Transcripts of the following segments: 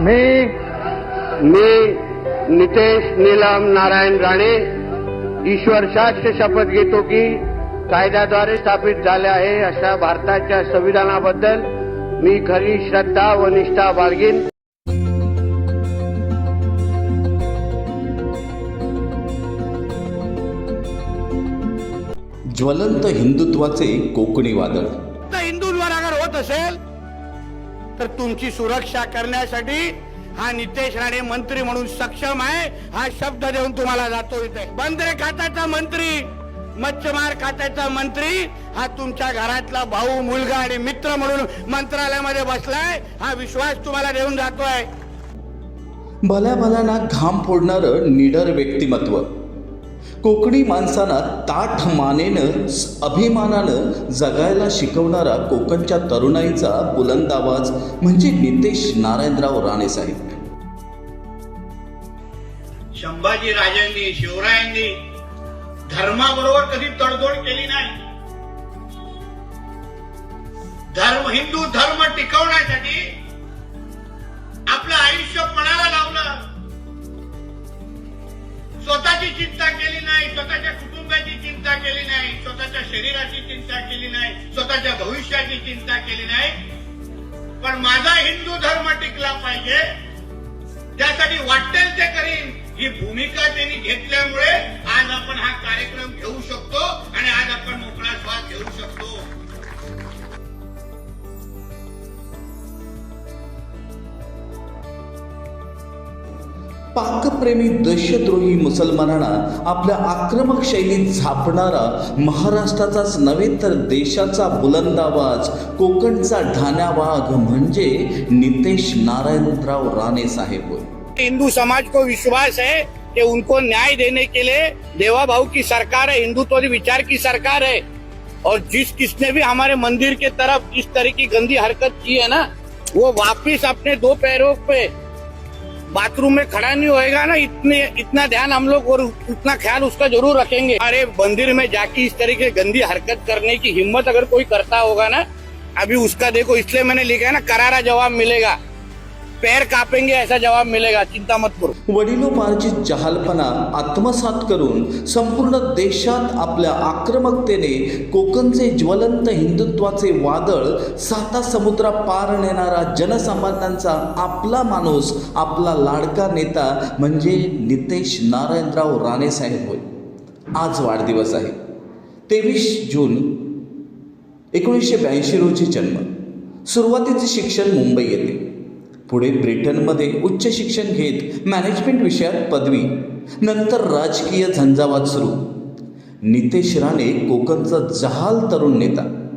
मी मी नितेश नीलम नारायण राणे ईश्वर शास्त्र शपथ घेतो की कायद्याद्वारे स्थापित झाले आहे अशा भारताच्या संविधानाबद्दल मी खरी श्रद्धा व निष्ठा बाळगीन. ज्वलंत हिंदुत्वाचे कोकणी वादळ. तर तुमची सुरक्षा करण्यासाठी हा नितेश राणे मंत्री म्हणून सक्षम आहे. हा शब्द देऊन तुम्हाला जातो इथे. बंदरे खात्याचा मंत्री मच्छमार खात्याचा मंत्री हा तुमच्या घरातला भाऊ मुलगा आणि मित्र म्हणून मंत्रालयामध्ये बसलाय. हा विश्वास तुम्हाला देऊन जातोय. भल्या भल्याना घाम फोडणारं निडर व्यक्तिमत्व. कोकणी माणसांना ताठ मानेनं अभिमानानं जगायला शिकवणारा कोकणच्या तरुणाईचा बुलंद आवाज म्हणजे नितेश नारायणराव राणे साहेब संभाजी राजांनी शिवरायांनी धर्माबरोबर कधी तडजोड केली नाही. धर्म हिंदू धर्म टिकवण्यासाठी स्वतःची चिंता केली नाही स्वतःच्या कुटुंबाची चिंता केली नाही स्वतःच्या शरीराची चिंता केली नाही स्वतःच्या भविष्याची चिंता केली नाही. पण माझा हिंदू धर्म टिकला पाहिजे. त्यासाठी वाटेल ते करीन. ही भूमिका त्यांनी घेतल्यामुळे आज आपण हा कार्यक्रम घेऊ. प्रेमी देशद्रोही मुसलमानांना आपल्या आक्रमक शैलीत झापणारा महाराष्ट्राचाच नव्हे तर देशाचा बुलंदाबाज कोकणचा ढाण्या वाघ म्हणजे नितेश नारायणराव राणे साहेब होय. हिंदू समाज को विश्वास है कि उनको न्याय देने के लिए देवा भाऊ की सरकार है हिंदुत्व विचार की सरकार है। और जिस किसने भी हमारे मंदिर के तरफ इस तरह की गंदी हरकत की है ना वो वापिस अपने दो पैरों पे बाथरूम में खड़ा नहीं होएगा ना, इतने, इतना ध्यान हम लोग और इतना ख्याल उसका ज़रूर रखेंगे। अरे, मंदिर में जाके इस तरीके गंदी हरकत करने की हिम्मत अगर कोई करता होगा ना, अभी उसका देखो, इसलिए मैंने लिखा है ना, करारा जवाब मिलेगा। पैर कापेंगे ऐसा जवाब मिलेगा चिंता मत करो। वडिलोपार्जित जहालपणा आत्मसात करून संपूर्ण देशात आपल्या आक्रमकतेने कोकणचे ज्वलंत हिंदुत्वाचे वादळ साता समुद्रा पार नेणारा जनसामान्यांचा आपला माणूस आपला लाडका नेता म्हणजे नितेश नारायणराव राणे साहेब होय. आज वाढदिवस आहे. तेवीस जून एकोणीसशे ब्याऐंशी रोजी जन्म. सुरुवातीचे शिक्षण मुंबई येथे पुढे ब्रिटनमध्ये उच्च शिक्षण घेत मॅनेजमेंट विषयात पदवी नंतर राजकीय झंझावात सुरू. नितेश राणे कोकणचा जहाल तरुण नेता.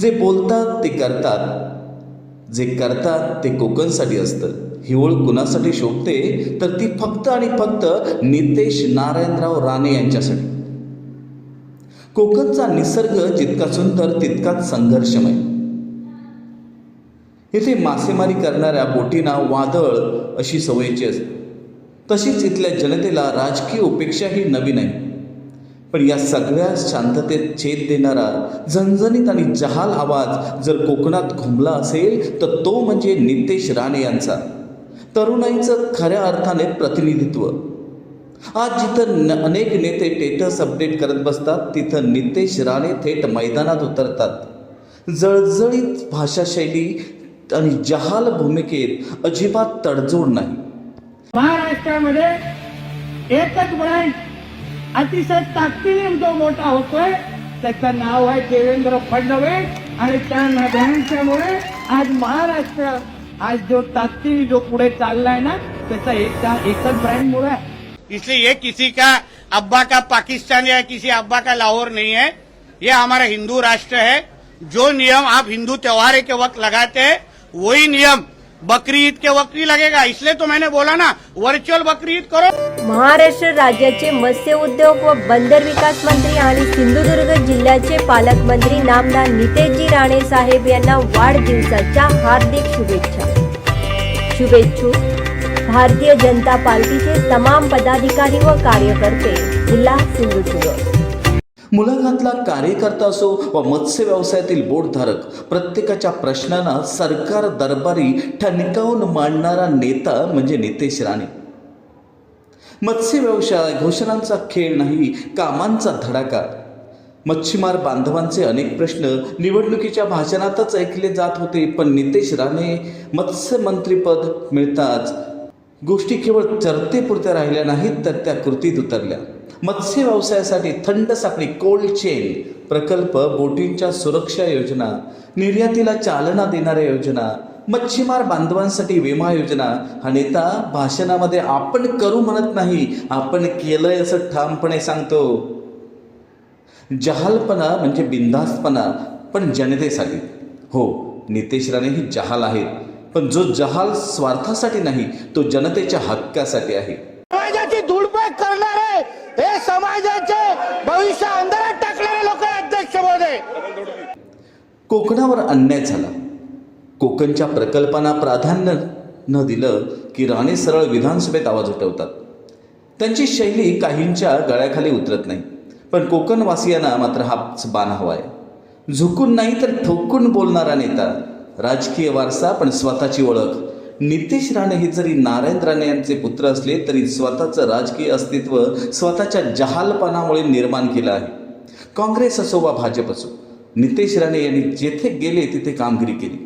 जे बोलतात ते करतात. जे करतात ते कोकणसाठी असतं. ही ओळ कुणासाठी शोभते? तर ती फक्त आणि फक्त नितेश नारायणराव राणे यांच्यासाठी. कोकणचा निसर्ग जितका सुंदर तितकाच संघर्षमय. इथे मासेमारी करणाऱ्या बोटींना वादळ अशी सवयीची असते. तशीच इथल्या जनतेला राजकीय उपेक्षा ही नवी नाही. पण या सगळ्या शांततेत छेद देणारा झणझणीत आणि जहाल आवाज जर कोकणात घुमला असेल तर तो म्हणजे नितेश राणे यांचा. तरुणाईचं खऱ्या अर्थाने प्रतिनिधित्व. आज जिथं न अनेक नेते टेटस अपडेट करत बसतात तिथं नितेश राणे थेट मैदानात उतरतात. जळजळीत भाषाशैली आणि जहाल भूमिकेत अजिबात तडजोड नाही. महाराष्ट्रामध्ये एकच ब्रँड अतिशय ताकदीने जो मोठा होतोय त्याचं नाव आहे देवेंद्र फडणवीस आणि त्या ब्रँडच्यामुळे आज महाराष्ट्र आज जो ताकदीने जो पुढे चाललाय ना त्याचा एकदा एकच ब्रँड मुळे आहे. इसलिए ये किसी का अब्बा का पाकिस्तान या किसी अब्बा का लाहौर नहीं है। ये हमारा हिंदू राष्ट्र है। जो नियम आप हिंदू त्योहार के वक्त लगाते हैं वही नियम बकरी ईद के वक्त ही लगेगा इसलिए तो मैंने बोला ना वर्चुअल बकरी ईद करो। महाराष्ट्र राज्याचे मत्स्य उद्योग व बंदर विकास मंत्री आणि सिंधुदुर्ग जिल्ह्याचे पालकमंत्री नामदार नितेशजी राणे साहेब यांना वाढदिवसाच्या हार्दिक शुभेच्छा. शुभेच्छू. भारतीय जनता पार्टीचे तमाम पदाधिकारी व कार्यकर्ते जिल्हा सिंधुदुर्ग. मुलाखतला कार्यकर्ता असो व मत्स्य व्यवसायातील बोटधारक प्रत्येकाच्या प्रश्नांना सरकार दरबारी ठणकावून मांडणारा नेता म्हणजे नितेश राणे. मत्स्य व्यवसाय घोषणांचा खेळ नाही कामांचा धडाका. मच्छीमार बांधवांचे अनेक प्रश्न निवडणुकीच्या भाषणातच ऐकले जात होते पण नितेश राणे मत्स्यमंत्रीपद मिळताच गोष्टी केवळ चर्तेपुरत्या राहिल्या नाहीत तर त्या कृतीत उतरल्या. मत्स्य व्यवसायासाठी थंड साखळी कोल्ड चेन प्रकल्प बोटींच्या सुरक्षा योजना निर्यातीला चालना देणाऱ्या योजना मच्छीमार बांधवांसाठी विमा योजना. हा नेता भाषणामध्ये आपण करू म्हणत नाही आपण केलंय असं ठामपणे सांगतो. जहालपणा म्हणजे बिनधास्तपणा पण जनतेसाठी. हो नितेश राणे ही जहाल आहेत पण जो जहाल स्वार्थासाठी नाही तो जनतेच्या हक्कासाठी आहे. भविष्य अंधारात टाकलेले लोक अध्यक्ष महोदय कोकणावर अन्याय झाला. कोकणच्या प्रकल्पांना प्राधान्य न दिलं की राणे सरळ विधानसभेत आवाज उठवतात. त्यांची शैली काहींच्या गळ्याखाली उतरत नाही. पण कोकणवासियांना मात्र हाच बाण हवा आहे. झुकून नाही तर ठोकून बोलणारा नेता राजकीय वारसा पण स्वतःची ओळख. नितेश राणे हे जरी नारायण राणे यांचे पुत्र असले तरी स्वतःचं राजकीय अस्तित्व स्वतःच्या जहालपणामुळे निर्माण केलं आहे. काँग्रेस असो वा भाजप असो नितेश राणे यांनी जेथे गेले तिथे कामगिरी केली.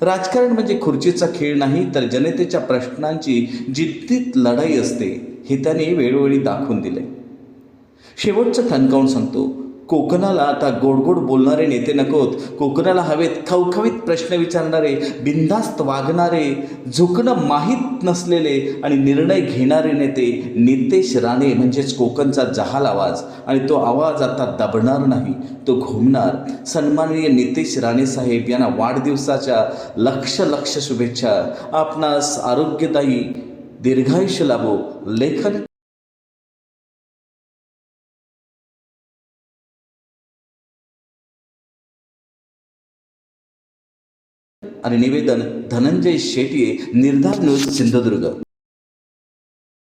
राजकारण म्हणजे खुर्चीचा खेळ नाही तर जनतेच्या प्रश्नांची जिद्दीत लढाई असते हे त्याने वेळोवेळी दाखवून दिले शेवटचं ठणकावून सांगतो कोकणाला आता गोड गोड बोलणारे नेते नकोत. कोकणाला हवेत खवखवीत प्रश्न विचारणारे बिनधास्त वागणारे झुकणं माहीत नसलेले आणि निर्णय घेणारे नेते नितेश राणे म्हणजेच कोकणचा जहाल आवाज. आणि तो आवाज आता दबणार नाही तो घुमणार. सन्माननीय नितेश राणे साहेब यांना वाढदिवसाच्या लक्ष लक्ष शुभेच्छा. आपणास आरोग्यदायी दीर्घायुष्य लाभो. लेखन आणि निवेदन धनंजय शेटये निर्धार न्यूज सिंधुदुर्ग.